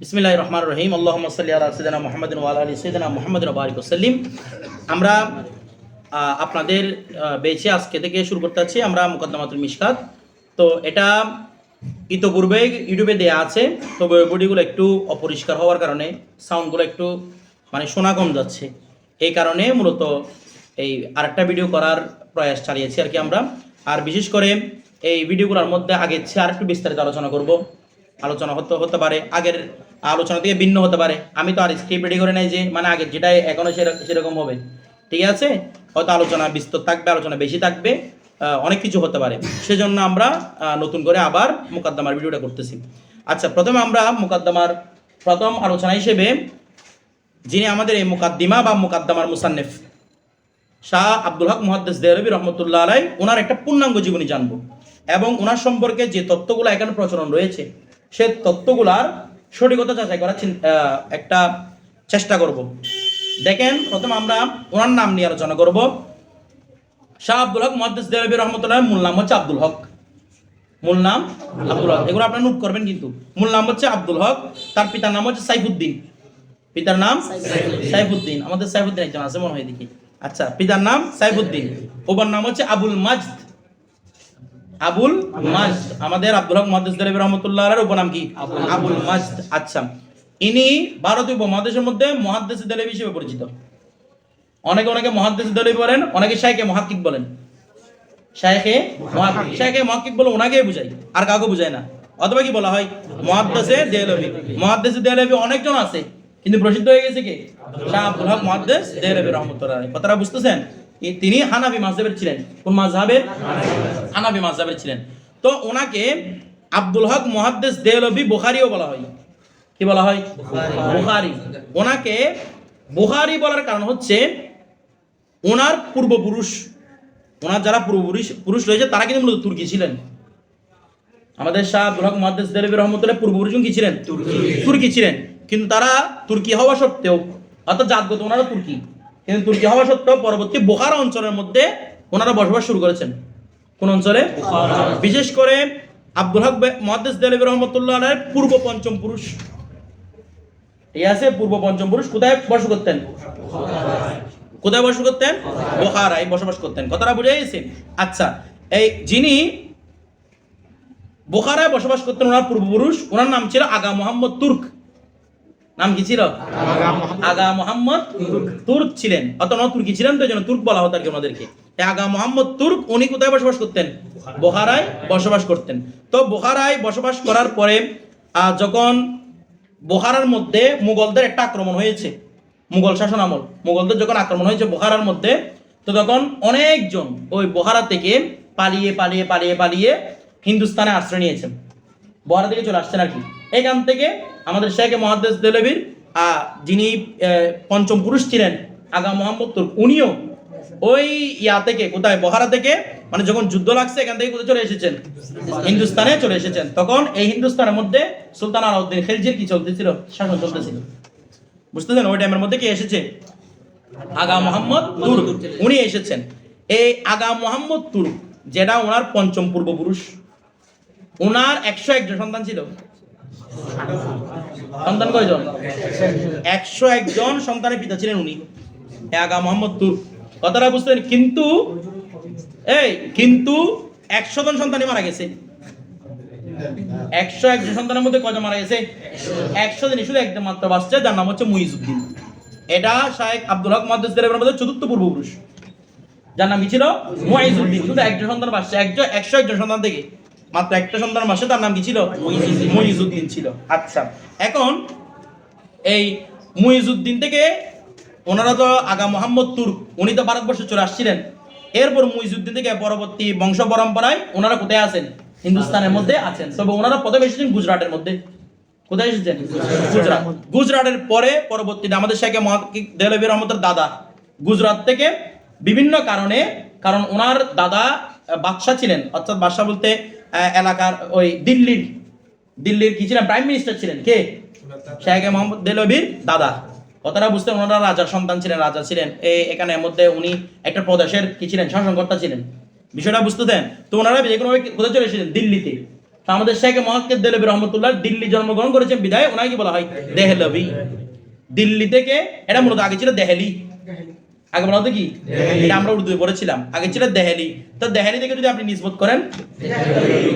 বিসমিল্লাহ রহমান রহিম আল্লাহ সাল্লি আলা সৈদানা মোহাম্মদিন ওয়াল আলী সৈদানা মোহাম্মদ বারিক সাল্লিম আমরা আপনাদের বেছে আজকে থেকে শুরু করতে যাচ্ছি। আমরা মুকদ্দমাতুল মিশকাত। তো এটা ইতোপূর্বে ইউটিউবে দেয়া আছে। তবে বডিগুলো একটু অপরিষ্কার হওয়ার কারণে সাউন্ডগুলো একটু মানে শোনা কম যাচ্ছে। এই কারণে মূলত এই আরেকটা ভিডিও করার প্রয়াস চালিয়েছি আর কি আমরা। আর বিশেষ করে এই ভিডিওগুলোর মধ্যে আগের চেয়ে আর একটু বিস্তারিত আলোচনা করব। আলোচনা হতে হতে পারে, আগের আলোচনা থেকে ভিন্ন হতে পারে। আমি তো আর স্ক্রিপ্ট রেডি করে নাই যে মানে আগে যেটাই এখনও সেরক- সেরকম হবে। ঠিক আছে? হয়তো আলোচনা বিস্তর থাকবে, আলোচনা বেশি থাকবে অনেক কিছু হতে পারে। সেজন্য আমরা নতুন করে আবার মুকাদ্দমার ভিডিওটা করতেছি। আচ্ছা প্রথমে আমরা মুকাদ্দমার প্রথম আলোচনা হিসেবে যিনি আমাদের এই মুকাদ্দিমা বা মুকাদ্দামার মুসান্নেফ, শাহ আব্দুল হক মুহাদ্দিস দেরবি রহমতুল্লাহ আলাই ওনার একটা পূর্ণাঙ্গ জীবনী জানব। এবং ওনার সম্পর্কে যে তত্ত্বগুলো এখানে প্রচলন রয়েছে সে তত্ত্বগুলার সঠিকতা যাচাই করার একটা চেষ্টা করব। দেখেন প্রথম আমরা ওনার নাম নিয়ে আলোচনা করব। শাহ আব্দুল হক মুহাদ্দিস দেরবি রহমতুল্লাহ মূল নাম হচ্ছে আব্দুল হক। মূল নাম আব্দুল হক। এগুলো আপনারা নোট করবেন কিন্তু। মূল নাম হচ্ছে আব্দুল হক তার পিতার নাম হচ্ছে সাইফুদ্দিন। পিতার নাম সাইফুদ্দিন। আমাদের সাইফুদ্দিন একজন আছে মনে হয় দেখি। আচ্ছা পিতার নাম সাইফুদ্দিন। ওবার নাম হচ্ছে আবুল মাজদ। আবুল মাজদ। আমাদের আব্দুল হক দেলবি রহমতুল্লাহ উপনাম কি? আবুল আচ্ছা। ইনি ভারতীয় উপমহাদেশের মধ্যে মহাদ্দেশ দেলবি হিসেবে পরিচিত। অনেকে অনেকে মহাদ্দেশ দেলবি বলেন অনেকে শাইকে মহাকিক বলেন। শাইখে শাইখে মহাকিক বলে ওনাকে বুঝাই আর কাউকে বুঝায় না। অথবা কি বলা হয়? মহাদ্দেশে দেলবি মহাদ্দেশে দেলবি অনেকজন আছে কিন্তু প্রসিদ্ধ হয়ে গেছে কি? শাহ আব্দুল হক মহাদ্দেশ দেলবি রহমতুল্লাহ। কথাটা বুঝতেছেন? তিনি হানাফি মাযহাবের ছিলেন। কোন মাযহাবের? হানাবি মাযহাবের ছিলেন। তো ওনাকে আব্দুল হক মহাদ্দেশ দেলবি বুখারিও বলা হয়। কি বলা হয়? বুখারি। ওনাকে বুখারি বলার কারণ হচ্ছে ওনার পূর্বপুরুষ ওনার যারা পূর্বপুরুষ পুরুষ রয়েছে তারা কিন্তু মূলত তুর্কি ছিলেন। আমাদের শাহ আব্দুল হক মহাদ্দেশ দেলবি রহমতুল্লাহ পূর্বপুরুষ কি ছিলেন? তুর্কি ছিলেন। কিন্তু তারা তুর্কি হওয়া সত্ত্বেও অর্থাৎ জাতগত ওনারা তুর্কি। কিন্তু তুর্কি হওয়া সত্ত্বেও পরবর্তী বোখারা অঞ্চলের মধ্যে ওনারা বসবাস শুরু করেছেন। কোন অঞ্চলে? বিশেষ করে আব্দুল হক মহাদেশ দেলবি রহমতুল্লাহ পূর্ব পঞ্চম পুরুষ। ঠিক আছে? পূর্ব পঞ্চম পুরুষ। কোথায় বসবাস করতেন? কোথায় বসবাস করতেন? বোখারায় বসবাস করতেন। কথাটা বুঝে গেছে আচ্ছা এই যিনি বোখারায় বসবাস করতেন ওনার পূর্বপুরুষ ওনার নাম ছিল আগা মোহাম্মদ তুর্ক। নাম কি ছিল? আগা মোহাম্মদ। তুর্ক। ছিলেন। অত ন তুর্কি ছিলেন তো এই জন্য তুর্ক বলা হতো আর কি ওনাদেরকে। আগা মোহাম্মদ তুর্ক উনি কোথায় বসবাস করতেন? বোহারায় বসবাস করতেন। তো বোহারায় বসবাস করার পরে আহ, যখন বোহারার মধ্যে মুঘলদের একটা আক্রমণ হয়েছে মুঘল শাসন আমল মুঘলদের যখন আক্রমণ হয়েছে বোহারার মধ্যে তো তখন অনেকজন ওই বোহারা থেকে পালিয়ে পালিয়ে পালিয়ে পালিয়ে হিন্দুস্তানে আশ্রয় নিয়েছেন। বোহারা থেকে চলে আসছেন আর কি। এখান থেকে আমাদের শেখ মহাদ্দেশ দেলবির আহ, যিনি পঞ্চম পুরুষ ছিলেন আগা মোহাম্মদ তুর্ক উনিও ওই ইয়া থেকে কোথায়? বহারা থেকে মানে যখন যুদ্ধ লাগছে এখান থেকে কোথায় চলে এসেছেন? হিন্দুস্তানে। চলে এসেছেন। তখন এই হিন্দুস্তানের মধ্যে সুলতান আলাউদ্দিন খেলজির কি চলতেছিল? শাসন চলতেছিল। বুঝতেছেন? ওই টাইমের মধ্যে কি এসেছে? আগা মোহাম্মদ তুর্ক। উনি এসেছেন। এই আগা মোহাম্মদ তুর্ক যেটা ওনার পঞ্চম পূর্বপুরুষ। ওনার একশো একজন সন্তান ছিল। সন্তান কয়জন? একশো একজন সন্তানের পিতা ছিলেন উনি। আগা মোহাম্মদ তুর্ক কথাটা বুঝতেন কিন্তু, এই, কিন্তু একশো জন সন্তানই মারা গেছে। একশো একজন সন্তানের মধ্যে কজন মারা গেছে? একশো দিন শুধু একজন মাত্র বাঁচছে যার নাম হচ্ছে মুইজুদ্দিন এটা শাহেক আব্দুল হক দেবের মধ্যে চতুর্থ পূর্বপুরুষ। যার নাম কি ছিল? মুইজুদ্দিন শুধু একজন সন্তান বাঁচছে একজন, একশো একজন সন্তান থেকে। মাত্র একটা সন্তান মাসে তার নাম কি ছিল? মুইজুদ্দিন ছিল। আচ্ছা। এখন এই মুইজুদ্দিন থেকে ওনারা তো আগা মোহাম্মদ তুর্ক উনি তো ভারতবর্ষে চলে আসছিলেন। এরপর মুইজুদ্দিন থেকে পরবর্তী বংশ পরম্পরায় ওনারা কোথায় আছেন? হিন্দুস্তানের মধ্যে আছেন। তবে ওনারা প্রথমে এসেছেন গুজরাটের মধ্যে। কোথায় এসেছেন? গুজরাট। গুজরাটের পরে পরবর্তীতে আমাদের শেখে দেলবী রহমতের দাদা। গুজরাট থেকে বিভিন্ন কারণে কারণ ওনার দাদা বাদশাহ ছিলেন। অর্থাৎ বাদশাহ বলতে এলাকার ওই দিল্লির দিল্লির কি ছিলেন? প্রাইম মিনিস্টার ছিলেন কে? শেখ মোহাম্মদ দেলবির দাদা। কথাটা বুঝতে ওনারা রাজার সন্তান ছিলেন, রাজা ছিলেন। এই এখানে মধ্যে উনি একটা প্রদেশের কি ছিলেন? শাসনকর্তা ছিলেন। বিষয়টা বুঝতে দেন তো ওনারা যে কোনো কোথায় চলে এসেছিলেন? দিল্লিতে। আমাদের শেখ মহাক্কেদ দেলবি রহমতুল্লাহ দিল্লি জন্মগ্রহণ করেছেন বিদায় ওনাকে বলা হয় দেহলবি দিল্লি থেকে এটা মূলত আগে ছিল দেহলি। আগে বলা হতো কি এটা আমরা উর্দুতে পড়েছিলাম। আগে ছিল দেহলি। তো দেহলি থেকে যদি আপনি নিসবত করেন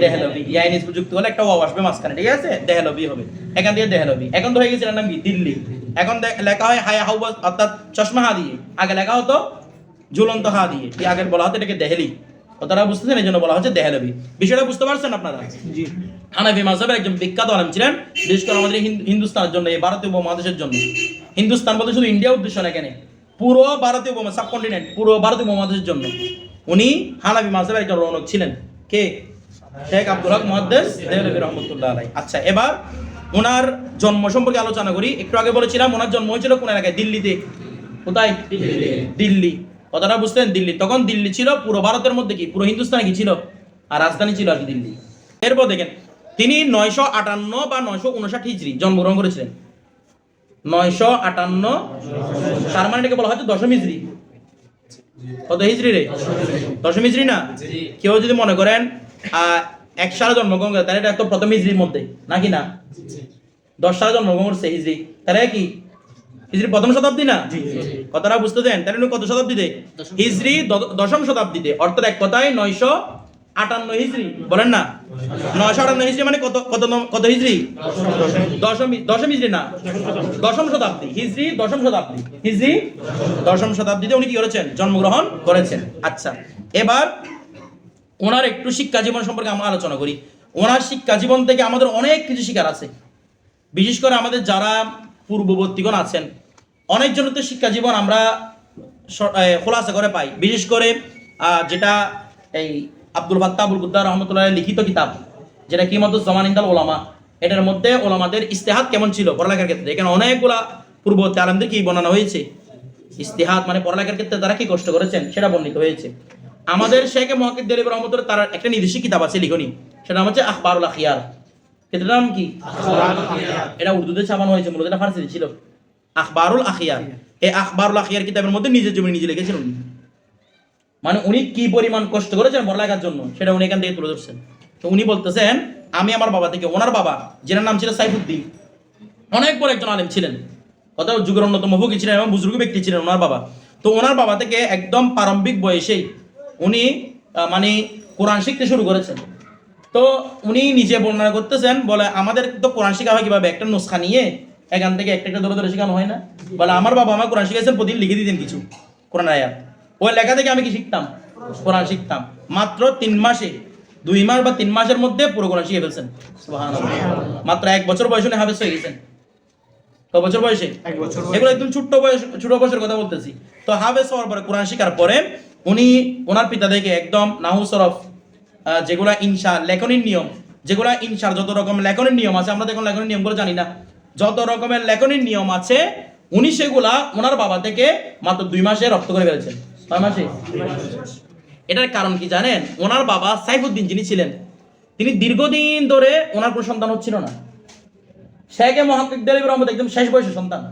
দেহলবি ইয়াই নিসবত যুক্ত হলে একটা ওয়াও আসবে মাঝখানে ঠিক আছে? দেহলবি হবে। এখান থেকে দেহলবি এখন তো হয়ে গেছে নাম কি? দিল্লি। এখন লেখা হয় হায়া হাউবা অর্থাৎ চশমা হা দিয়ে। আগে লেখা হতো ঝুলন্ত হা দিয়ে। কি আগে বলা হতো এটাকে দেহেলি। দেহলি কথাটা বুঝতেছেন? এই জন্য বলা হচ্ছে দেহলবি বিষয়টা বুঝতে পারছেন আপনারা? জি। হানাফি মাযহাবের একজন বিখ্যাত আলেম ছিলেন। বিশেষ করে আমাদের হিন্দু- হিন্দুস্তানের জন্য এই ভারতীয় উপমহাদেশের জন্য। হিন্দুস্তান বলতে শুধু ইন্ডিয়া উদ্দেশ্য না এখানে। পুরো ভারতীয় উপমহা সাবকন্টিনেন্ট পুরো ভারতীয় উপমহাদেশের জন্য। উনি হানাফি মাযহাবের একজন রৌনক ছিলেন। কে? শেখ আব্দুল হক মুহাদ্দিস, দেহলভী রহমতুল্লাহ আলাই আচ্ছা এবার ওনার জন্ম সম্পর্কে আলোচনা করি। একটু আগে বলেছিলাম ওনার জন্ম হয়েছিল কোন এলাকায়? দিল্লিতে। কোথায়? দিল্লি। কথাটা বুঝতেন দিল্লি। তখন দিল্লি ছিল, পুরো ভারতের মধ্যে কি? পুরো হিন্দুস্তানে কি ছিল? আর রাজধানী ছিল আর দিল্লি। এরপর দেখেন, তিনি নয়শো আটান্ন বা নয়শো উনষাট হিজড়ি জন্মগ্রহণ করেছিলেন। নয়শো আটান্ন। তার মানে এটাকে বলা হচ্ছে দশম হিজড়ি কত হিজড়ি রে? দশম হিজড়ি না কেউ যদি মনে করেন আহ, এক সালে জন্মগ্রহণ করে তাহলে এটা প্রথম হিজড়ির মধ্যে নাকি না? দশ সালে জন্মগ্রহণ করছে হিজড়ি তাহলে কি? হিজড়ি প্রথম শতাব্দী না? কথাটা বুঝতে দেন তাহলে কত শতাব্দীতে? হিজড়ি দশম শতাব্দীতে অর্থাৎ এক কথায় নয়শো আটান্ন হিজড়ি বলেন না? নয়শো আটান্ন হিজড়ি মানে কত কত কত হিজড়ি দশম দশম হিজড়ি না? দশম শতাব্দী। হিজড়ি দশম শতাব্দী। হিজড়ি দশম শতাব্দীতে উনি কি করেছেন? জন্মগ্রহণ করেছেন। আচ্ছা এবার ওনার একটু শিক্ষা জীবন সম্পর্কে আমরা আলোচনা করি। ওনার শিক্ষা জীবন থেকে আমাদের অনেক কিছু শিকার আছে। বিশেষ করে আমাদের যারা পূর্ববর্তীগণ আছেন অনেকজনের তো শিক্ষা জীবন আমরা খোলাসা করে পাই। বিশেষ করে যেটা এই আব্দুল ফাত্তা আবুল কুদ্দার রহমতুল্লাহ লিখিত কিতাব যেটা কিমত জমান ইন্দাল ওলামা এটার মধ্যে ওলামাদের ইস্তেহাদ কেমন ছিল পড়ালেখার ক্ষেত্রে? এখানে অনেকগুলা পূর্ববর্তী আলমদের কি বর্ণনা হয়েছে? ইস্তেহাদ মানে পড়ালেখার ক্ষেত্রে তারা কি কষ্ট করেছেন? সেটা বর্ণিত হয়েছে। আমাদের শেখ মহাকিদ দেলিব রহমতুল্লাহ তার একটা নির্দিষ্ট কিতাব আছে লিখনি সেটা নাম হচ্ছে আখবারুল আখিয়ার। এটার নাম কি? এটা উর্দুতে ছাপানো হয়েছে মূলত এটা ফার্সিতে ছিল। আখবারুল আখিয়ার। এই আখবারুল আখিয়ার কিতাবের মধ্যে নিজের জমি নিজে লিখেছেন উনি। মানে উনি কি পরিমাণ কষ্ট করেছেন পড়ালেখার জন্য, সেটা উনি এখান থেকে তুলে ধরছেন। তো উনি বলতেছেন, আমি আমার বাবা থেকে, ওনার বাবা যেটার নাম ছিল সাইফুদ্দিন, অনেক বড় একজন আলেম ছিলেন। কত যুগের অন্যতম ভোগী ছিলেন এবং বুজুর্গ ব্যক্তি ছিলেন ওনার বাবা। তো ওনার বাবা থেকে একদম প্রারম্ভিক বয়সেই উনি মানে কোরআন শিখতে শুরু করেছেন। তো উনি নিজে বর্ণনা করতেছেন, বলে, আমাদের তো কোরআন শেখা হয় কীভাবে? একটা নুসখা নিয়ে এখান থেকে একটা একটা ধরে ধরে শেখানো হয় না? বলে, আমার বাবা আমার কোরআন শিখেছেন প্রতিদিন লিখে দিতেন কিছু, কোরআন আয়াত। ওই লেখা থেকে আমি কি শিখতাম? কোরআন শিখতাম। মাত্র তিন মাসে দুই মাস বা তিন মাসের মধ্যে পুরো কোরআন শিখে ফেলছেন। মাত্র এক বছর বয়সে উনি হাফেজ হয়ে গেছেন। ক বছর বয়সে। এগুলো একদম ছোট্ট বয়স ছোট বয়সের কথা বলতেছি। তো হাফেজ হওয়ার পরে কোরআন শিকার পরে উনি ওনার পিতা থেকে একদম নাহু সরফ যেগুলা ইনশা লেখনের নিয়ম যেগুলা ইনশার যত রকম লেখনের নিয়ম আছে আমরা তো এখন লেখনের নিয়মগুলো জানি না। যত রকমের লেখনের নিয়ম আছে উনি সেগুলা ওনার বাবা থেকে মাত্র দুই মাসে রপ্ত করে ফেলেছেন। এটার কারণ কি জানেন? ওনার বাবা সাইফুদ্দিন যিনি ছিলেন, তিনি দীর্ঘদিন ধরে ওনার কোনো সন্তান হচ্ছিল না। শেখে মহাকিক রহমত একদম শেষ বয়সের সন্তান।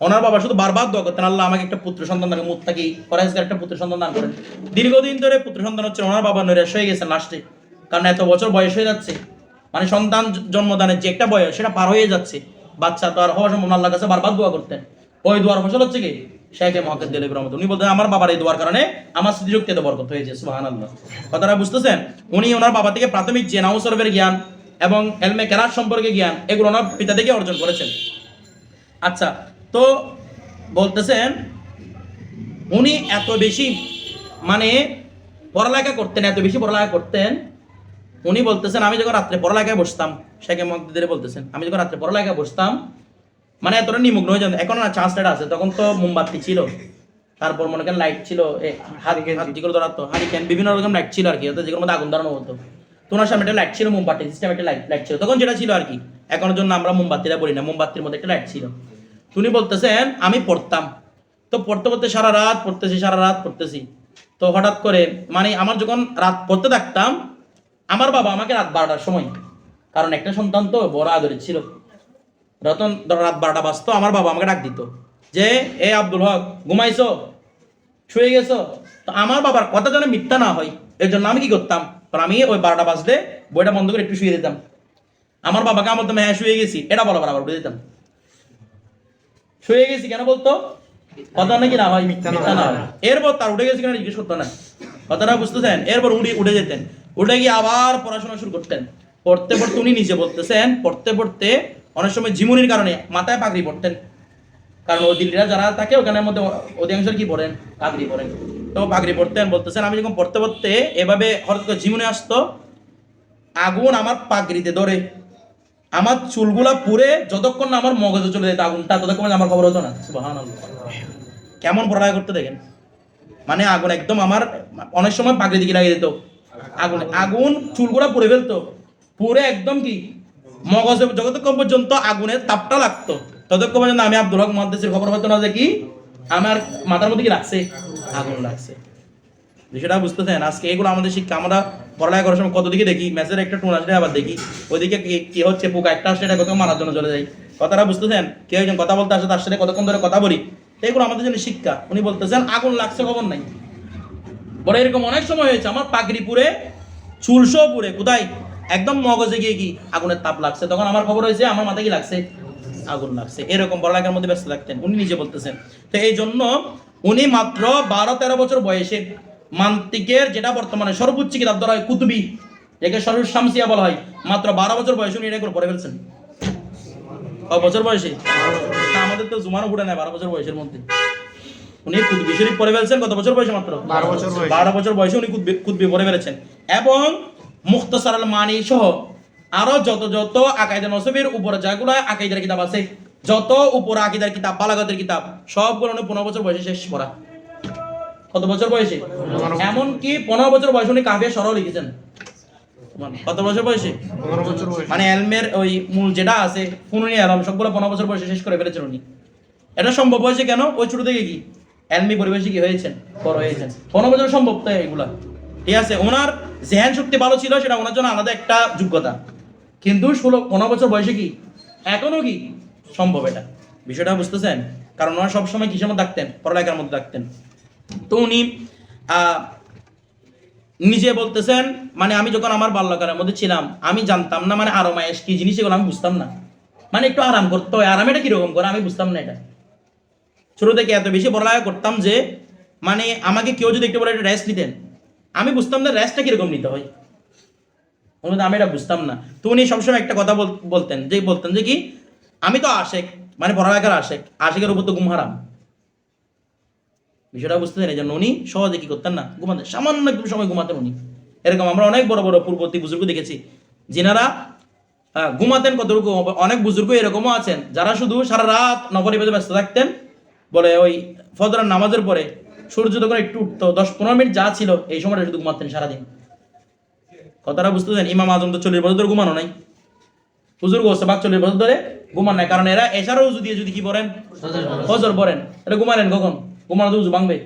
ওনার বাবা শুধু বারবার দোয়া করতেন, আল্লাহ আমাকে একটা পুত্র সন্তান দান মুত্তাকি ফরাইজগার একটা পুত্র সন্তান দান করেন। দীর্ঘদিন ধরে পুত্র সন্তান হচ্ছে ওনার বাবা নৈরাশ হয়ে গেছেন লাস্টে কারণ এত বছর বয়স হয়ে যাচ্ছে মানে সন্তান জন্মদানের যে একটা বয়স, সেটা পার হয়ে যাচ্ছে। বাচ্চা তো আর হওয়া সম্ভব আল্লাহর কাছে বারবার দোয়া করতেন। ওই দোয়ার ফসল হচ্ছে কি? শেখে মহাকাদ দেলিব রহমত উনি বলতেন, আমার বাবার এই দোয়ার কারণে আমার স্মৃতিশক্তি এত বরকত হয়েছে। সুহান আল্লাহ কথাটা বুঝতেছেন? উনি ওনার বাবা থেকে প্রাথমিক যে নাউসরফের জ্ঞান এবং এলমে কেরাত সম্পর্কে জ্ঞান, এগুলো ওনার পিতা থেকে অর্জন করেছেন। আচ্ছা তো বলতেছেন, উনি এত বেশি মানে পড়ালেখা করতেন, এত বেশি পড়ালেখা করতেন, উনি বলতেছেন, আমি যখন রাত্রে পড়ালেখায় বসতাম, শেখে মকদিদের বলতেছেন, আমি যখন রাত্রে পড়ালেখায় বসতাম মানে এতটা নিমগ্ন হয়ে যেত এখন না চান্স আছে তখন তো মোমবাতি ছিল। তারপর মনে করেন লাইট ছিল হারিকেন যেগুলো ধরাতো হারিকেন বিভিন্ন রকম লাইট ছিল আর কি যেগুলোর মধ্যে আগুন ধরানো হতো তোমার সামনে একটা লাইট ছিল মোমবাতি সিস্টেম একটা লাইট লাইট ছিল। তখন যেটা ছিল আর কি এখনের জন্য আমরা মোমবাতিটা বলি না মোমবাতির মধ্যে একটা লাইট ছিল। তুমি বলতেছেন আমি পড়তাম। তো পড়তে পড়তে সারা রাত পড়তেছি সারা রাত পড়তেছি। তো হঠাৎ করে মানে আমার যখন রাত পড়তে থাকতাম আমার বাবা আমাকে রাত বারোটার সময় কারণ একটা সন্তান তো বড় আদরের ছিল। রতন রাত বারোটা বাজতো আমার বাবা আমাকে ডাক দিত। যে এ আব্দুল হক ঘুমাইছো? শুয়ে গেছো? তো আমার বাবার কথা যেন মিথ্যা না হয় এর জন্য আমি কি করতাম? কারণ আমি ওই বারোটা বাজলে বইটা বন্ধ করে একটু শুয়ে দিতাম। আমার বাবাকে আমার বলতাম হ্যাঁ শুয়ে গেছি। এটা বলা বরাবর বলে দিতাম। শুয়ে গেছি কেন বলতো? কথা নাকি না ভাই মিথ্যা না হয়। এরপর তার উঠে গেছি কেন জিজ্ঞেস করতো না। কথাটা বুঝতেছেন? এরপর উঠে উঠে যেতেন। উঠে গিয়ে আবার পড়াশোনা শুরু করতেন। পড়তে পড়তে উনি নিজে বলতেছেন পড়তে পড়তে অনেক সময় ঝিমুনির কারণে মাথায় পাগড়ি পড়তেন কারণ ওই দিল্লিরা যারা থাকে, ওখানের মধ্যে অধিকাংশ কি পড়েন পাগড়ি পড়েন তো পাগড়ি পড়তেন বলতেছেন, আমি যখন পড়তে পড়তে এভাবে হঠাৎ করে ঝিমুনি আসতো, আগুন আমার পাগড়িতে ধরে। আমার চুলগুলা পুড়ে যতক্ষণ না আমার মগজে চলে যেত আগুনটা, ততক্ষণ আমার খবর হতো না। কেমন পড়ালেখা করতে দেখেন? মানে আগুন একদম আমার, অনেক সময় পাগড়ি দিকে লাগিয়ে দিত। আগুন আগুন চুলগুলা পুড়ে ফেলতো। পুরে একদম কি মগজে যতক্ষণ পর্যন্ত আগুনের তাপটা লাগতো, ততক্ষণ পর্যন্ত আমি আব্দুল হক মহাদেশের খবর হতো না যে কি, আমার মাথার মধ্যে কি লাগছে? আগুন লাগছে। বিষয়টা বুঝতেছেন? আজকে এগুলো আমাদের শিক্ষা, আমরা পড়ালেখা করার সময় কত দিকে দেখি? ম্যাচের একটা টোন আসলে আবার দেখি। ওইদিকে কি- হচ্ছে পোকা? একটা আসলে এটা কত মারার জন্য চলে যাই কথাটা বুঝতেছেন? কেউ একজন কথা বলতে আসে, তার সাথে কতক্ষণ ধরে কথা বলি। এগুলো আমাদের জন্য শিক্ষা। উনি বলতেছেন, আগুন লাগছে, খবর নাই। বলে এরকম অনেক সময় হয়েছে, আমার পাগড়ি পুরে চুলসো পুরে কোথায়? একদম মগজে গিয়ে কি আগুনের তাপ লাগছে? তখন আমার খবর হয়েছে আমার মাথায় কি লাগছে? আগুন লাগছে। এরকম বড় পড়ালেখার মধ্যে ব্যস্ত থাকতেন। উনি নিজে বলতেছেন। তো এই জন্য উনি মাত্র বারো তেরো বছর বয়সে মান্তিকের যেটা বর্তমানে সর্বোচ্চ কিতাব ধরা হয় কুতুবি একে শামসিয়া বলা হয়। মাত্র বারো বছর বয়সে উনি এটা করে পড়ে ফেলছেন। বছর বয়সে? আমাদের তো জুমানো ফুটে নেয় বারো বছর বয়সের মধ্যে। উনি কুতুবি শরীফ পড়ে ফেলছেন কত বছর বয়সে মাত্র? বারো বছর বয়সে। বারো বছর বয়সে উনি কুতবি কুতবি পড়ে ফেলেছেন। এবং মুখতসার আল মানি সহ আরও যত যত আকাইদা নসবের উপরে যেগুলো আকাইদার কিতাব আছে যত উপরে আকিদার কিতাব বালাগতের কিতাব সবগুলো উনি পনেরো বছর বয়সে শেষ করা কত বছর বয়সে? এমন কি পনেরো বছর বয়সে উনি কাফিয়া সরাও লিখেছেন। কত বছর বয়সে? পনেরো মানে এলমের ওই মূল যেটা আছে পুননি আলম সবগুলো পনেরো বছর বয়সে শেষ করে ফেলেছেন উনি। এটা সম্ভব হয়েছে কেন? ওই ছোট থেকে কি? এলমি পরিবেশে কি হয়েছেন? বড় হয়েছেন। পনেরো বছর সম্ভব তো এগুলা। ঠিক আছে? ওনার জেহান শক্তি ভালো ছিল, সেটা ওনার জন্য আলাদা একটা যোগ্যতা। কিন্তু ষোলো, পনেরো বছর বয়সে কি? এখনও কি? সম্ভব এটা। বিষয়টা বুঝতেছেন? কারণ ওনারা সবসময় কিসের মধ্যে থাকতেন? পড়ালেখার মধ্যে থাকতেন। তো উনি নিজে বলতেছেন মানে আমি যখন আমার বাল্যকালের মধ্যে ছিলাম, আমি জানতাম না মানে আরাম আয়েস কি জিনিস, এগুলো আমি বুঝতাম না। মানে একটু আরাম করতে হয়। আরাম এটা কীরকম করে? আমি বুঝতাম না এটা। ছোট থেকে এত বেশি পড়ালেখা করতাম যে মানে আমাকে কেউ যদি একটু বলে রেস্ট নিতেন। আমি বুঝতাম না রেস্টটা কীরকম নিতে হয়। মধ্যে আমি এটা বুঝতাম না। তো উনি সবসময় একটা কথা বলতেন, যে বলতেন যে কি, আমি তো আশেক মানে পড়ালেখার আশেক, আশেকের উপর তো ঘুম হারাম। বিষয়টা বুঝতেছেন? এই জন্য উনি সহজে কি করতেন না, ঘুমাতেন। সামান্য একটু সময় ঘুমাতেন উনি। এরকম আমরা অনেক বড় বড় পূর্ববর্তী বুজুর্গ দেখেছি, যিনারা ঘুমাতেন কতটুকু, অনেক বুজুর্গ এরকমও আছেন, যারা শুধু সারা রাত নগরী ব্যস্ত থাকতেন, বলে ওই ফজরের নামাজের পরে সূর্য যখন একটু উঠতো দশ পনেরো মিনিট যা ছিল এই সময়টা শুধু ঘুমাতেন সারাদিন। কথাটা বুঝতেছেন? ইমাম আজম তো চল্লিশ বছর ধরে ঘুমানো নাই। বুজুর্গ ওসবাক চল্লিশ বছর ধরে ঘুমান নাই। কারণ এরা এছাড়াও উজু দিয়ে যদি কি পড়েন? ফজর পড়েন। এটা ঘুমালেন কখন? ঘুমানো তো উজু ভাঙবে।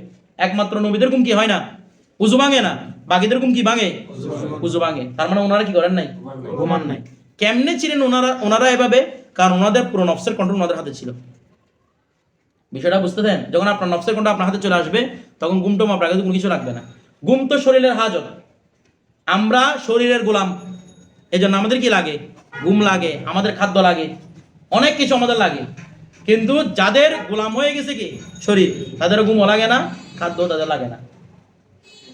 একমাত্র নবীদের ঘুম কি হয় না? উজু ভাঙে না? বাকিদের ঘুম কি ভাঙে? উজু ভাঙে। তার মানে ওনারা কি করেন নাই? ঘুমান নাই। কেমনে ছিলেন ওনারা ওনারা এভাবে? কারণ ওনাদের পুরো নফসের কন্ট্রোল ওনাদের হাতে ছিল। বিষয়টা দেন যখন আপনার নফসের কন্ট্রোল আপনার হাতে চলে আসবে, তখন ঘুমটুম আপনার কাছে কোনো কিছু লাগবে না। ঘুম তো শরীরের হাজত। আমরা শরীরের গোলাম। এই জন্য আমাদের কি লাগে? গুম লাগে, আমাদের খাদ্য লাগে, অনেক কিছু আমাদের লাগে। কিন্তু যাদের গোলাম হয়ে গেছে কি? শরীর। তাদের ঘুমও লাগে না খাদ্য তাদের লাগে না।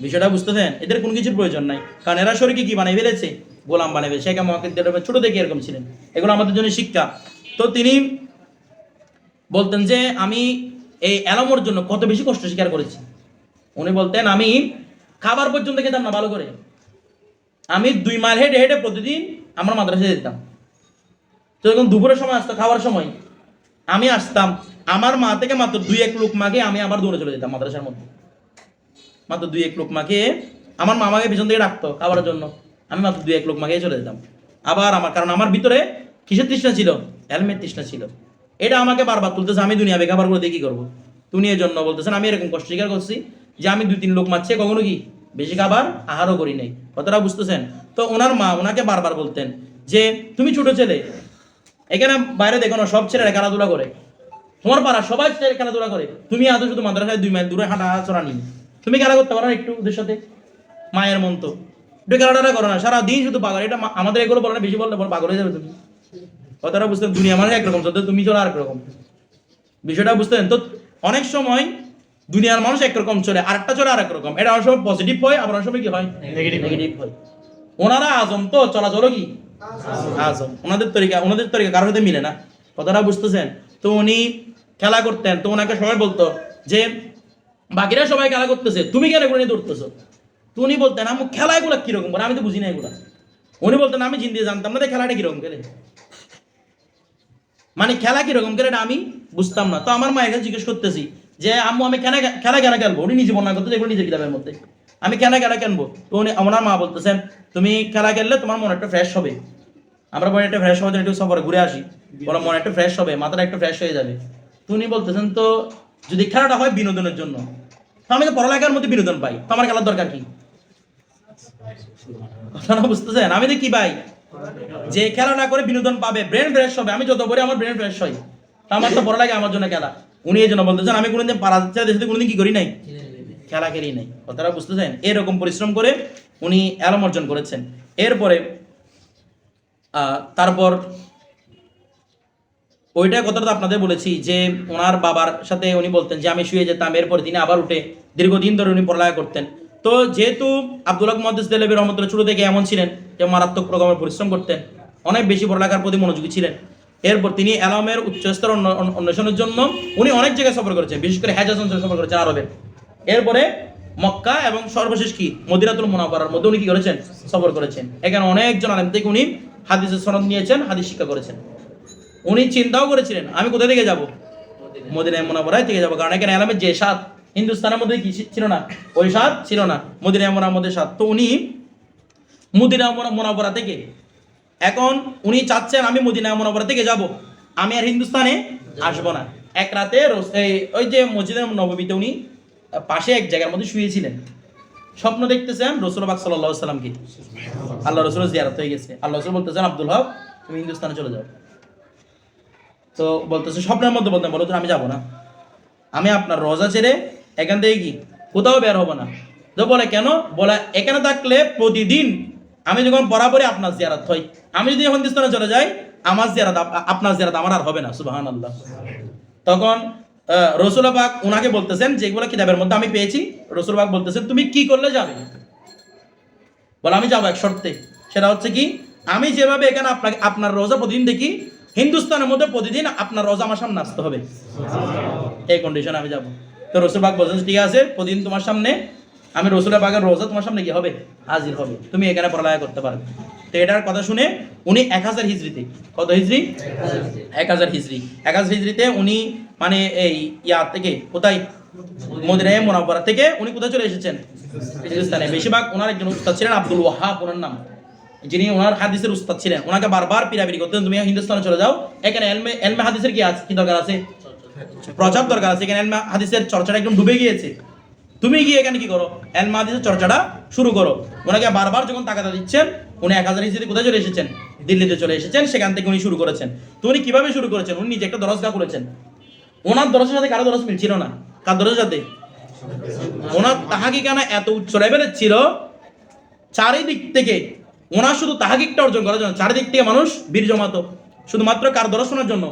বিষয়টা বুঝতেছেন? এদের কোনো কিছুর প্রয়োজন নাই। কারণ এরা শরীরকে কি বানিয়ে ফেলেছে? গোলাম বানিয়ে ফেলেছে। ছোট থেকে এরকম ছিলেন। এগুলো আমাদের জন্য শিক্ষা। তো তিনি বলতেন যে, আমি এই অ্যালামোর জন্য কত বেশি কষ্ট স্বীকার করেছি। উনি বলতেন, আমি খাবার পর্যন্ত খেতাম না ভালো করে। আমি দুই মাইল হেঁটে হেঁটে প্রতিদিন আমার মাদ্রাসায় যেতাম। তো যখন দুপুরের সময় আসতো, খাওয়ার সময়। আমি আসতাম, আমার মা থেকে মাত্র দুই এক লোক মাকে আমি আবার দৌড়ে চলে যেতাম মাদ্রাসার মধ্যে। মাত্র দুই এক লোক মাকে আমার মামাকে পিছন থেকে ডাকতো খাবারের জন্য। আমি মাত্র দুই এক লোক মাকে চলে যেতাম। আবার আমার, কারণ আমার ভিতরে কিসের তৃষ্ণা ছিল? হেলমেট তৃষ্ণা ছিল। এটা আমাকে বারবার তুলতেছে, আমি দুনিয়া বেকাবার করে কি করব? তুমি এর জন্য বলতেছেন আমি এরকম কষ্ট স্বীকার করছি যে আমি দুই তিন লোক মারছে, কখনো কি? বেশি খাবার আহারও করি নাই। কথাটা বুঝতেছেন? তো ওনার মা ওনাকে বারবার বলতেন যে, তুমি ছোট ছেলে, এখানে বাইরে দেখো না, সব ছেলেরা খেলাধুলা করে। তোমার পাড়া সবাই ছেলে খেলাধুলা করে। তুমি আদৌ শুধু মাদ্রাসায় দুই মাইল দূরে হাঁটা চড়া নি তুমি খেলা করতে পারো না একটু ওদের সাথে? মায়ের মন তো। একটু খেলাটা করো না, সারাদিন শুধু পাগল। এটা আমাদের এগুলো বলো না, বেশি বললে বলো পাগল হয়ে যাবে তুমি। কথাটা বুঝতেন দুনিয়া মানে একরকম চলতে তুমি চলো আরেক রকম বিষয়টা বুঝতেন তো অনেক সময় দুনিয়ার মানুষ একরকম চলে আরেকটা চলে আরেক রকম এটা অনেক সময় পজিটিভ হয় আবার অনেক সময় কি হয়। নেগেটিভ হয়। ওনারা আজম তো চলাচল কি? আজম। ওনাদের তরিকা ওনাদের তরিকা কারোর সাথে মিলে না। কথাটা বুঝতেছেন? তো উনি খেলা করতেন তো ওনাকে সবাই বলতো যে বাকিরা সবাই খেলা করতেছে তুমি কেন এগুলো নিয়ে দৌড়তেছো? তো উনি বলতেন আমি খেলা এগুলো কীরকম করে আমি তো বুঝি না এগুলা। উনি বলতেন আমি জিন্দিয়ে জানতাম না খেলাটা কীরকম করে? মানে খেলা কীরকম করে আমি বুঝতাম না। তো আমার মায়ের কাছে জিজ্ঞেস করতেছি যে, আম্মু, আমি কেন খেলা কেন খেলব? উনি নিজে বর্ণনা করতে এগুলো নিজের কিতাবের মধ্যে। আমি কেন খেলা খেলব? তো উনি ওনার মা বলতেছেন, তুমি খেলা খেললে তোমার মন একটা ফ্রেশ হবে। আমরা মনে একটা ফ্রেশ জন্য একটু সফরে ঘুরে আসি। বলো মন একটা ফ্রেশ হবে, মাথাটা একটু ফ্রেশ হয়ে যাবে। তো উনি বলতেছেন, তো যদি খেলাটা হয় বিনোদনের জন্য? তো আমি তো পড়ালেখার মধ্যে বিনোদন পাই। তো আমার খেলার দরকার কি? কথাটা বুঝতেছেন? আমি তো কি ভাই যে খেলা না করে বিনোদন পাবে ব্রেন ফ্রেশ হবে, আমি যত পরে আমার ব্রেন ফ্রেশ হয় আমার তো বড় লাগে আমার জন্য খেলা। উনি এই জন্য বলতেছেন, আমি কোনোদিন পাড়া ছেড়ে দেশে কোনোদিন কি করি নাই? খেলা খেলি নাই। কথাটা বুঝতেছেন? এরকম পরিশ্রম করে উনি অ্যালম অর্জন করেছেন। এরপরে তারপর ওইটা কথাটা তো আপনাদের বলেছি যে ওনার বাবার সাথে উনি বলতেন যে, আমি শুয়ে যেতাম। এরপরে তিনি আবার উঠে দীর্ঘদিন ধরে উনি পড়ালেখা করতেন। তো যেহেতু আব্দুল মহাদিস দেলেবের রহমতুল্লাহ ছোট থেকে এমন ছিলেন যে মারাত্মক রকমের পরিশ্রম করতেন, অনেক বেশি পড়ালেখার প্রতি মনোযোগী ছিলেন। এরপর তিনি অ্যালামের উচ্চস্তর অন্বেষণের জন্য উনি অনেক জায়গায় সফর করেছেন, বিশেষ করে হেজাজ অঞ্চলে সফর করেছেন আরবের এরপরে মক্কা এবং সর্বশেষ কি? মদিরাতুল মুনাওয়ারার মধ্যে উনি কি করেছেন? সফর করেছেন। এখানে অনেকজন আলেম থেকে উনি হাদিসের সনদ নিয়েছেন, হাদিস শিক্ষা করেছেন। উনি চিন্তাও করেছিলেন, আমি কোথা থেকে যাব? মদিনায়। মোনাবরায় থেকে যাব। কারণ এখানে আলামের যে স্বাদ হিন্দুস্তানের মধ্যে কি ছিল না? ওই স্বাদ ছিল না। মোনার মধ্যে স্বাদ তো উনি মদিনা মোনাবরা থেকে। এখন উনি চাচ্ছেন, আমি মদিনা মোনাবরা থেকে যাব। আমি আর হিন্দুস্তানে আসব না। এক রাতে ওই যে মসজিদের নবমীতে উনি পাশে এক জায়গার মধ্যে শুয়েছিলেন। স্বপ্ন দেখতেছেন রসুল বাক সাল্লাহ সাল্লামকে আল্লাহ রসুল জিয়ারত হয়ে গেছে। আল্লাহ রসুল বলতেছেন, আব্দুল হক, তুমি হিন্দুস্তানে চলে যাও। তো বলতেছে, স্বপ্নের মধ্যে বলতেন বলো তো, আমি যাব না। আমি আপনার রোজা ছেড়ে এখান থেকে কি? কোথাও বের হব না। তো বলে কেন? বলে, এখানে থাকলে প্রতিদিন আমি যখন বরাবরই আপনার জিয়ারাত হই, আমি যদি হিন্দুস্তানে চলে যাই, আমার জিয়ারাত আপনার জিয়ারাত আমার আর হবে না সুবাহান আল্লাহ তখন রসুল বাগ ওনাকে বলতেছেন যেগুলো কিতাবের মধ্যে আমি পেয়েছি। রসুল বাগ বলতেছেন, তুমি কি করলে যাবে? বলে, আমি যাব এক শর্তে। সেটা হচ্ছে কি, আমি যেভাবে এখানে আপনাকে, আপনার রোজা প্রতিদিন দেখি, হিন্দুস্তানের মধ্যে প্রতিদিন আপনার রোজা আমার সামনে আসতে হবে। এই কন্ডিশনে আমি যাব। তো রসুল বাগ বলছেন, ঠিক আছে, প্রতিদিন তোমার সামনে, আমি রসুল বাগের রোজা তোমার সামনে কি হবে? হাজির হবে। তুমি এখানে পড়ালেখা করতে পারবে। তো এটার কথা শুনে উনি এক হাজার হিজড়িতে, কত হিজড়ি? এক হাজার হিজড়ি। এক হাজার হিজড়িতে উনি মানে এই ইয়া থেকে, কোথায়? মদিনায় মোনাব্বরা থেকে উনি কোথায় চলে এসেছেন? হিন্দুস্তানে। বেশিরভাগ ওনার একজন উস্তাদ ছিলেন আব্দুল ওয়াহাব ওনার নাম। যিনি ওনার হাদিসের উস্তাদ ছিলেন। ওনাকে বারবার পিরাপিরি করতেন, তুমি হিন্দুস্তানে চলে যাও। এখানে এলমে এলমে হাদিসের কি আছে, কি দরকার আছে? প্রচার দরকার আছে। এখানে হাদিসের চর্চাটা একদম ডুবে গিয়েছে। তুমি গিয়ে এখানে কি করো? এলমে হাদিসের চর্চাটা শুরু করো। ওনাকে বারবার যখন তাকাতা দিচ্ছেন, উনি এক হাজার হিসেবে কোথায় চলে এসেছেন? দিল্লিতে চলে এসেছেন, সেখান থেকে উনি শুরু করেছেন। তো উনি কীভাবে শুরু করেছেন? উনি নিজে একটা দরজগা করেছেন ওনার দরজের সাথে কারও দরজ মিলছিল না। কার দরজের সাথে? ওনার তাহাকি কেন এত উচ্চ লেভেলের ছিল, চারিদিক থেকে ওনার শুধু তাহাকিকটা অর্জন করার জন্য, চারিদিক থেকে মানুষ বীর জমাতো। শুধুমাত্র কার দর্শনের জন্য?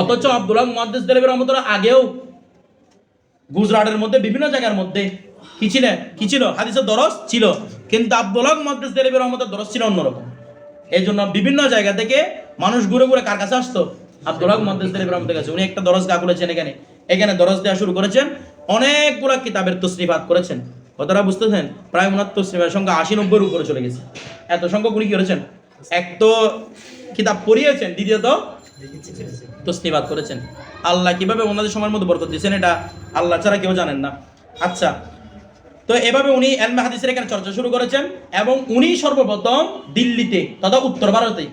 অথচ আব্দুল্লাহ মুহাদ্দিস দেলেবের রহমতুল্লাহ আগেও গুজরাটের মধ্যে, বিভিন্ন জায়গার মধ্যে কি ছিলেন কি ছিল? হাদিসের দরস ছিল। কিন্তু আব্দুল্লাহ মুহাদ্দিস দেলেবের রহমতের দরস ছিল অন্যরকম। এই জন্য বিভিন্ন জায়গা থেকে মানুষ ঘুরে ঘুরে কার কাছে আসতো? আব্দুল্লাহ মুহাদ্দিস দেলেবের রহমতের কাছে। উনি একটা দরস গা করেছেন এখানে। এখানে দরস দেওয়া শুরু করেছেন। অনেকগুলা কিতাবের তসরিফাত করেছেন। কতটা বুঝতেছেন? প্রায় ওনার তসরিফার সংখ্যা আশি নব্বইয়ের উপরে চলে গেছে। এত সংখ্যক উনি কি করেছেন? এক তো কিতাব পড়িয়েছেন, দ্বিতীয়ত তসনিবাদ করেছেন। আল্লাহ কীভাবে ওনাদের সময়ের মধ্যে বরকত দিয়েছেন, এটা আল্লাহ ছাড়া কেউ জানেন না। আচ্ছা তো এভাবে উনি এলমে হাদিসের এখানে চর্চা শুরু করেছেন এবং উনি সর্বপ্রথম দিল্লিতে, তথা উত্তর ভারতে,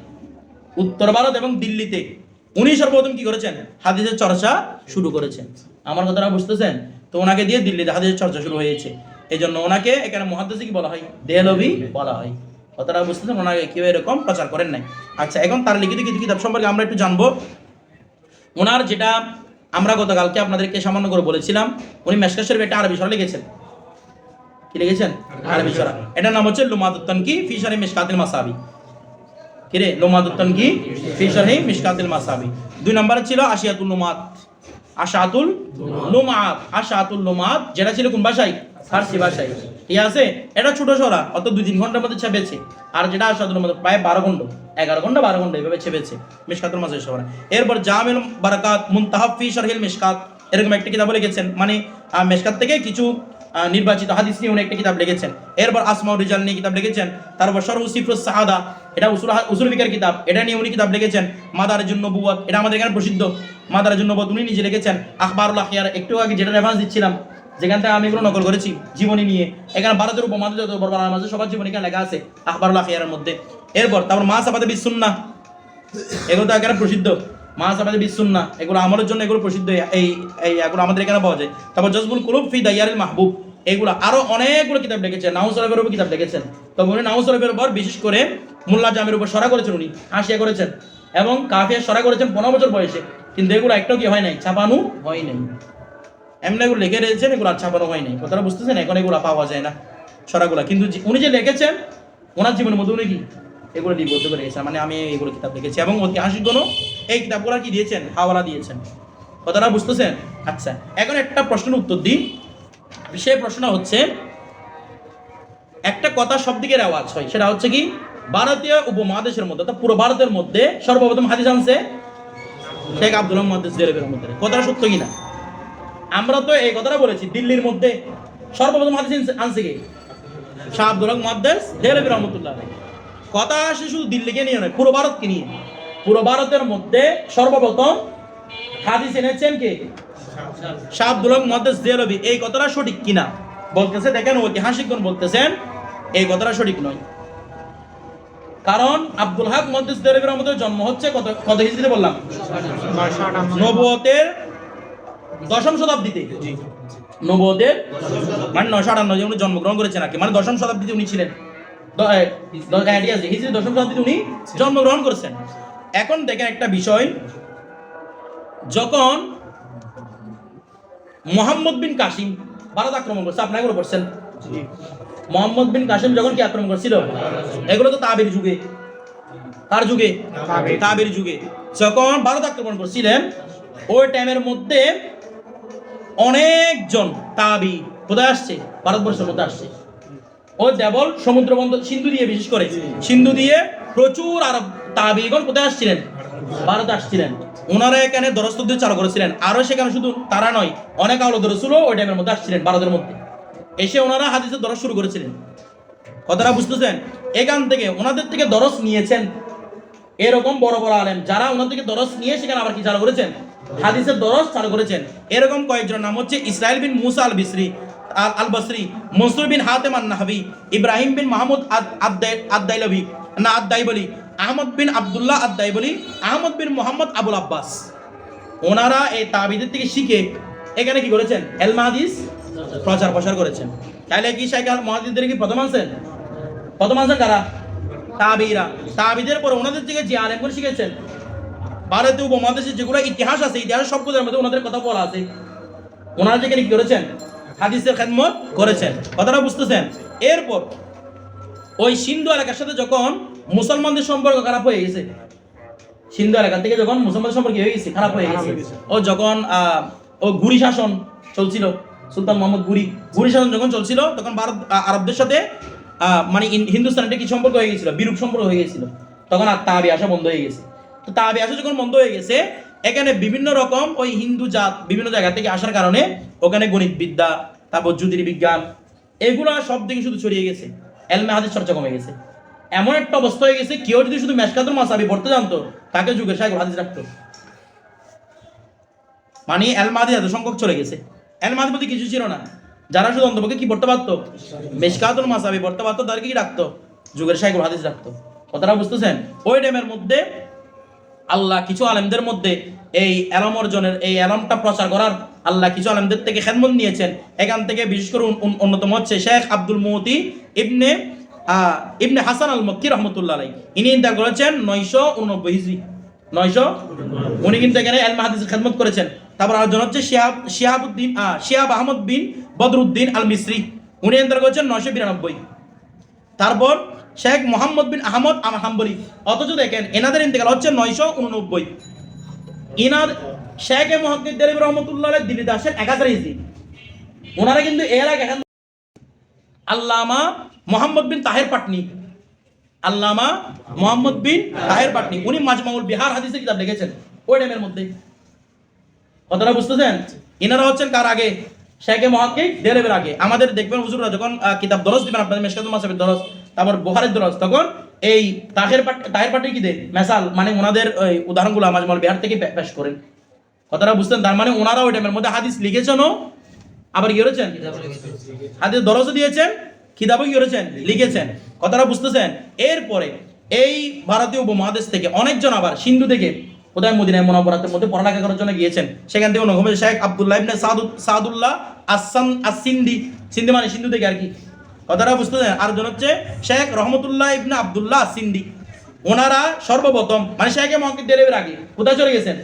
উত্তর ভারত এবং দিল্লিতে উনি সর্বপ্রথম কি করেছেন? হাদিসের চর্চা শুরু করেছেন। আমার কথাটা বুঝতেছেন? তো ওনাকে দিয়ে দিল্লিতে হাদিসের চর্চা শুরু হয়েছে। এই জন্য ওনাকে এখানে মহাদিসি কি বলা হয়, দেহলভি বলা হয়। কথাটা বুঝতেছেন ওনাকে কেউ এরকম প্রচার করেন নাই। আচ্ছা এখন তার লিখিত কিছু কিতাব সম্পর্কে আমরা একটু জানব। ওনার যেটা আমরা গতকালকে আপনাদেরকে সামান্য করে বলেছিলাম, উনি মেশকা শরীফ একটা আরবি সরে লিখেছেন। কি লিখেছেন? আরবি সরা এটার নাম হচ্ছে লুমাদুত্তন কি ফি শরহি মিশকাতিল মাসাবি। কিরে লুমাদুত্তন কি ফি শরহি মিশকাতিল মাসাবি। দুই নম্বরে ছিল আশিয়াতুল লুমাত আশাতুল লুমাত আশাতুল লুমাত যেটা ছিল কোন ভাষায়? ফার্সি ভাষায়। ঠিক আছে? এটা ছোট সরা অত দুই তিন ঘণ্টার মধ্যে ছেপেছে। আর যেটা আশাতুল মধ্যে প্রায় বারো ঘণ্টা এগারো ঘণ্টা বারো ঘণ্টা এইভাবে ছেপেছে মিশকাতুল মাসের সরা এরপর জামিল বারাকাত মুনতাহাব ফি শরহিল মিশকাত এরকম একটা কিতাব লিখেছেন। মানে আহ, মেশকাত থেকে কিছু নির্বাচিত হাদিস নিয়ে উনি একটা কিতাব লিখেছেন। এরপর আসমাউর রিজাল নিয়ে কিতাব লিখেছেন। তারপর সরহু সিফরুস সাহাদা এটা উসুল উসুল ফিকার কিতাব। এটা নিয়ে উনি কিতাব লিখেছেন। মাদারের জন্য বুয়াত এটা আমাদের এখানে প্রসিদ্ধ। মাদারের জন্য বুয়াত উনি নিজে লিখেছেন। আখবারুল আখিয়ার একটু আগে যেটা রেফারেন্স দিচ্ছিলাম যেখান থেকে আমি এগুলো নকল করেছি, জীবনী নিয়ে। এখানে ভারতের উপমহাদেশ যত আলেম সবার জীবনী এখানে লেখা আছে, আখবারুল আখিয়ারের মধ্যে। এরপর, তারপর মা সাবাদে বিসুন্না এগুলো তো এখানে প্রসিদ্ধ। মাহাসাবাদে বিসুন্না এগুলো আমলের জন্য এগুলো প্রসিদ্ধ। এই এই এগুলো আমাদের এখানে পাওয়া যায়। তারপর জজবুল কুলুব ফি দাইয়ারিল মাহবুব। এগুলো আরও অনেকগুলো কিতাব লিখেছেন। নাউসরফের উপর কিতাব লিখেছেন। তবে উনি নাউসরফের উপর বিশেষ করে মোল্লা জামের উপর সরা করেছেন উনি, হাসিয়া করেছেন। এবং কাফিয়া সরা করেছেন পনেরো বছর বয়সে। কিন্তু এগুলো একটাও কি হয় নাই? ছাপানো হয় নাই। এমনি এগুলো লিখে রয়েছেন এগুলো আর ছাপানো হয় নাই। কথাটা বুঝতেছেন? এখন এগুলো পাওয়া যায় না। সরাগুলা। কিন্তু উনি যে লিখেছেন, ওনার জীবনের মধ্যে উনি কি? এগুলো লিপিবদ্ধ করে গেছেন মানে আমি এগুলো কিতাব লিখেছি। এবং ঐতিহাসিকগণও এই কিতাবগুলো কি দিয়েছেন? হাওয়ালা দিয়েছেন। কথাটা বুঝতেছেন? আচ্ছা এখন একটা প্রশ্নের উত্তর দিই। সেই প্রশ্ন হচ্ছে, একটা কথা সব দিকের আওয়াজ হয়। সেটা হচ্ছে কি? ভারতীয় উপমহাদেশের মধ্যে, অর্থাৎ পুরো ভারতের মধ্যে সর্বপ্রথম হাদিস আনছে শেখ আব্দুল মহাদিস জেরেবের মধ্যে। কথাটা সত্য কিনা আমরা তো এই কথাটা বলেছি দিল্লির মধ্যে সর্বপ্রথম হাদিস আনছে- কি? শাহ আব্দুল হক মহাদ্দেস দেহলবি রহমতুল্লাহ কথা আসে শুধু দিল্লিকে নিয়ে নয় পুরো ভারতকে নিয়ে। পুরো ভারতের মধ্যে সর্বপ্রথম হাদিস এনেছেন কে? শাহ আব্দুল হক মহাদ্দেস দেহলবি এই কথাটা সঠিক কিনা? বলতেছে দেখেন ঐতিহাসিকগণ বলতেছেন এই কথাটা সঠিক নয়। কারণ আব্দুল হক মহাদ্দেস দেহলবি রহমতের জন্ম হচ্ছে কত কত হিজরিতে বললাম? নবুয়তের দশম শতাব্দীতে। নবুয়তের মানে নশো আটান্ন যে উনি জন্মগ্রহণ করেছেন আর কি। মানে দশম শতাব্দীতে উনি ছিলেন। হ্যাঁ, দশম শতাব্দীতে উনি জন্মগ্রহণ করেছেন। এখন দেখেন একটা বিষয়। যখন মোহাম্মদ বিন কাসিম ভারত আক্রমণ করছে আপনারা এগুলো পড়ছেন? মোহাম্মদ বিন কাসিম যখন কি আক্রমণ করছিল? এগুলো তো তাবির যুগে। তার যুগে? তাবির। তাবির যুগে। যখন ভারত আক্রমণ করছিলেন ওই টাইমের মধ্যে অনেকজন তাবি কোথায় আসছে? ভারতবর্ষের মধ্যে আসছে। ও দেবল সমুদ্র বন্দর সিন্ধু দিয়ে বিশেষ করে। সিন্ধু দিয়ে প্রচুর আরব তাবিগণ কোথায় আসছিলেন? ভারতে আসছিলেন। ওনারা এখানে দরস্তদের চালু করেছিলেন। আরও সেখানে শুধু তারা নয়, অনেক আলো দরসুলও ওই টাইমের মধ্যে আসছিলেন ভারতের মধ্যে। এসে ওনারা হাদিসের দরস শুরু করেছিলেন। কথাটা বুঝতেছেন? এখান থেকে ওনাদের থেকে দরস নিয়েছেন এরকম বড় বড় আলেম যারা ওনার থেকে দরস নিয়ে সেখানে আবার কি চালু করেছেন? হাদিসের দরস চালু করেছেন। এরকম কয়েকজন, নাম হচ্ছে Israel bin Musa al Bisri al- Basri Mansur bin Hatem an Nahabi Ibrahim bin Mahmud ad- ad- ad Dailabi, না, আদ-দাইবলি, আহমদ বিন আব্দুল্লাহ আদ-দাইবলি, আহমদ বিন মোহাম্মদ আবুল আব্বাস। ওনারা এই তাবিদের থেকে শিখে এখানে কি করেছেন? এল মাহাদিস প্রচার প্রসার করেছেন। তাহলে কি আল মহাদিসদের কি প্রথম আনছেন? প্রথম আনছেন কারা? তাবিরা তাবিদের পর ওনাদের থেকে যে আলেমগুলো শিখেছেন ভারতীয় উপমহাদেশে যেগুলো ইতিহাস আছে ইতিহাস সবগুলোর মধ্যে ওনাদের কথা বলা আছে। ওনারা যেখানে কি করেছেন? হাদিসের খেদমত করেছেন। কথাটা বুঝতেছেন? এরপর ওই সিন্ধু এলাকার সাথে যখন মুসলমানদের সম্পর্ক খারাপ হয়ে গেছে সিন্ধু এলাকা থেকে যখন মুসলমানদের সম্পর্ক হয়ে গেছে খারাপ হয়ে গেছে। ও যখন আহ, ও গুরি শাসন চলছিল সুলতান মোহাম্মদ গুরি গুরি শাসন যখন চলছিল তখন ভারত আরবদের সাথে মানে হিন্দুস্তানের কি সম্পর্ক হয়ে গেছিল? বিরূপ সম্পর্ক হয়ে গেছিল। তখন আর তাবি আসা বন্ধ হয়ে গেছে। তো তাবি আসা যখন বন্ধ হয়ে গেছে, এখানে বিভিন্ন রকম ওই হিন্দু জাত, বিভিন্ন জায়গা থেকে আসার কারণে ওখানে গণিত বিদ্যা তারপর জ্যোতির্বিজ্ঞান, এগুলো সব দিকে শুধু ছড়িয়ে গেছে। এলমে হাদিস চর্চা কমে গেছে। এমন একটা অবস্থা হয়ে গেছে, কেউ যদি শুধু মেশকাতুল মাসাবি পড়তে জানতো, তাকে যুগের সাহেব হাদিস রাখতো। মানে এলমাদি এত সংখ্যক চলে গেছে। এলমাদি বলতে কিছু ছিল না। যারা শুধু অন্তপক্ষে কি পড়তে পারতো? মেশকাতুল মাসাবি পড়তে পারতো তাদেরকে কি রাখতো? যুগের সাইকুল হাদিস রাখতো। কথাটা বুঝতেছেন? ওই টাইমের মধ্যে আল্লাহ কিছু আলেমদের মধ্যে এই এলম অর্জনের এই এলমটা প্রচার করার আল্লাহ কিছু আলেমদের থেকে খেদমত নিয়েছেন। এখান থেকে বিশেষ করে অন্যতম হচ্ছে শেখ আব্দুল মৌতি ইবনে ইবনে হাসান আল মক্কি রহমতুল্লাহ আলাই ইনি ইন্তার করেছেন নয়শো উননব্বই হিজরি। নয়শো? উনি কিন্তু এখানে এল মাহাদিসের খেদমত করেছেন। তারপর আরেকজন হচ্ছে শিহাব শিহাবুদ্দিন আহ, শিহাব আহমদ বিন বদরুদ্দিন আল মিসরি উনি এন্টার করেছেন নয়শো বিরানব্বই। তারপর শেখ মোহাম্মদ বিন আহমদ আম হাম্বলি অথচ দেখেন এনাদের ইন্তেকাল হচ্ছে নয়শো উননব্বই। ইনার শেখ এ মহাদ্দিদ দেলিব রহমতুল্লাহ দিল্লিতে আসেন এক হাজার ইসি ওনারা কিন্তু এর আগে আল্লামা মোহাম্মদ বিন তাহের পাটনি, আল্লামা মোহাম্মদ বিন তাহের পাটনি, উনি মাজমাউল বিহার হাদিসের কিতাব লিখেছেন, ওই টাইমের মধ্যে কথাটা বুঝতেছেন? ইনারা হচ্ছেন কার আগে? শেখে মহাক্কিক দেলেবের আগে। আমাদের দেখবেন হুজুররা যখন কিতাব দরস দিবেন, আপনাদের মেশকাতুল মাসাবের দরস তারপর বোহারের দরস তখন এই তাহের তাহের পাটি কি দেয়? মেসাল মানে ওনাদের ওই উদাহরণগুলো মাজমাউল বিহার থেকে পেশ করেন। কথাটা বুঝতেন তার মানে ওনারা ওই টাইমের মধ্যে হাদিস লিখেছেনও আবার কি করেছেন? হাদিস দরজও দিয়েছেন খিতাবও কি করেছেন? লিখেছেন। কথাটা বুঝতেছেন? এরপরে এই ভারতীয় উপমহাদেশ থেকে অনেকজন আবার সিন্ধু থেকে কোথায়? মদিনায় মোনাবরাতের মধ্যে পড়ালেখা করার জন্য গিয়েছেন। সেখান থেকে নগমে শেখ আব্দুল্লাহ ইবনে সাদু সাদুল্লাহ আসান আসিন্দি সিন্ধি মানে সিন্ধু থেকে আর কি। কথাটা বুঝতেছেন আর জন হচ্ছে শেখ রহমতুল্লাহ ইবনে আব্দুল্লাহ আসিন্দি ওনারা সর্বপ্রথম মানে শেখে মহাকিদ দেরের আগে, কোথায় চলে গেছেন?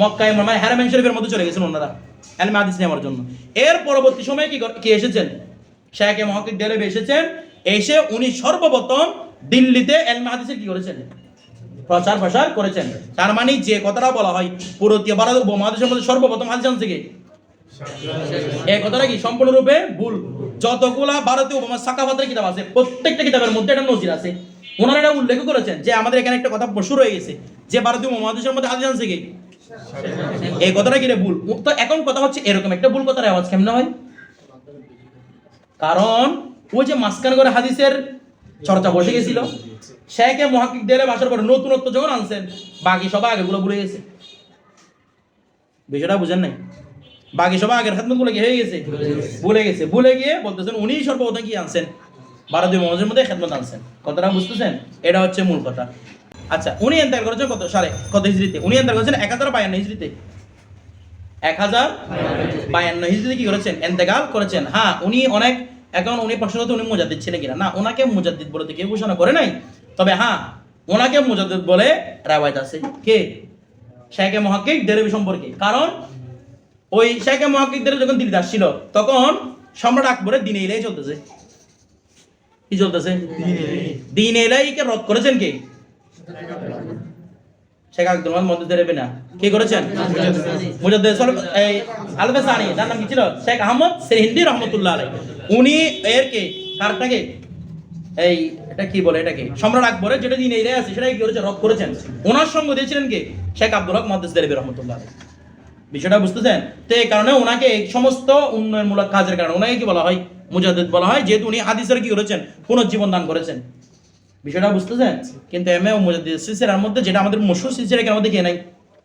মক্কায় মানে হ্যারামেন শরীফের মধ্যে চলে গেছেন ওনারা। এলমে হাদিস নেওয়ার জন্য। এর পরবর্তী সময়ে কি কি এসেছেন? শেখে মহাকিদ দেরেব এসেছেন। এসে উনি সর্বপ্রথম দিল্লিতে এলমে হাদিসের কি করেছেন? প্রচার প্রসার করেছেন। তার মানে যে কথাটা বলা হয়, পুরো ভারত উপমহাদেশের মধ্যে সর্বপ্রথম হাদিস আনছে কে এই কথাটা কি সম্পূর্ণরূপে ভুল? যতগুলা ভারতীয় উপমা, সাকাফাতের কিতাব আছে, প্রত্যেকটা কিতাবের মধ্যে একটা নজির আছে। ওনারা এটা উল্লেখ করেছেন যে আমাদের এখানে একটা কথা শুরু হয়ে গেছে, যে ভারতীয় উপমহাদেশের মধ্যে হাদিস আনছে কি? এই কথাটা কি ভুল? তো এখন কথা হচ্ছে এরকম, একটা ভুল কথার আওয়াজ কেমন হয়? কারণ ওই যে মাসকান করে হাদিসের চর্চা বসে গেছিল, শেখে মহাকিকদের বাসার পরে নতুনত্ব যখন আনছেন, বাকি সবাই আগেগুলো ভুলে গেছে। বিষয়টা বুঝেন নাই? বাকি সবাই আগের হাতমতগুলো কি হয়ে গেছে? ভুলে গেছে। ভুলে গিয়ে বলতেছেন, উনি সর্বপ্রথম কি আনছেন? ভারতীয় মহাজের মধ্যে খেদমত আনছেন। কথাটা বুঝতেছেন? এটা হচ্ছে মূল কথা। আচ্ছা উনি এন্টার করেছেন কত? সালে কত হিজড়িতে? উনি এন্টার করেছেন এক হাজার বায়ান্ন হিজড়িতে। এক হাজার বায়ান্ন হিজড়িতে কি করেছেন? এন্তেকাল করেছেন। হ্যাঁ উনি অনেক, এখন উনি প্রশ্ন করতে উনি মুজাদ্দিদ ছিলেন কিনা? না, ওনাকে মুজাদ্দিদ বলে কেউ ঘোষণা করে নাই। তবে হ্যাঁ ওনাকে মুজাদ্দিদ বলে রাওয়ায়ত আছে। কে? শেখে মহাকিক দেরবি সম্পর্কে। কারণ ওই শেখে মহাকিকদের যখন দিল্লিতে আসছিল, তখন সম্রাট আকবরের দিনে এলাই চলতেছে। কি চলতেছে? দিন এলাইকে রদ করেছেন কে? শেখ আব্দুল রহমান দেবে না। কে করেছেন? এই যার নাম কি ছিল? শেখ আহমদ সিরহিন্দি রহমতুল্লাহ আলাই উনি এর কে? কারটাকে এই, এটা কি বলে এটাকে সম্রাট আকবরের যেটা দিন এই আছে সেটা কি করেছে রদ করেছেন। ওনার সঙ্গ দিয়েছিলেন কে? শেখ আব্দুল হক মহাদ্দেস দেরবি রহমতুল্লাহ আলাই বিষয়টা বুঝতেছেন? তো এই কারণে ওনাকে এই সমস্ত উন্নয়নমূলক কাজের কারণে ওনাকে কি বলা হয়? মুজাদ্দিদ বলা হয়, যেহেতু উনি হাদিসের কি করেছেন? পুনর্জীবন দান করেছেন। বিষয়টা বুঝতেছেন? কিন্তু এম এ মুজাদ্দিদ সিলসিলার মধ্যে যেটা আমাদের মশুর সিলসিলার মধ্যে কে নাই?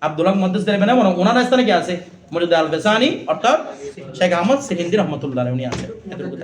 আব্দুল্লাহ মহাদ্দেস দেরবি না বরং ওনার স্থানে কে আছে? মুজাদ্দিদ আল বেসানি অর্থাৎ শেখ আহমদ সিহিন্দি রহমতুল্লাহ উনি এতটুকু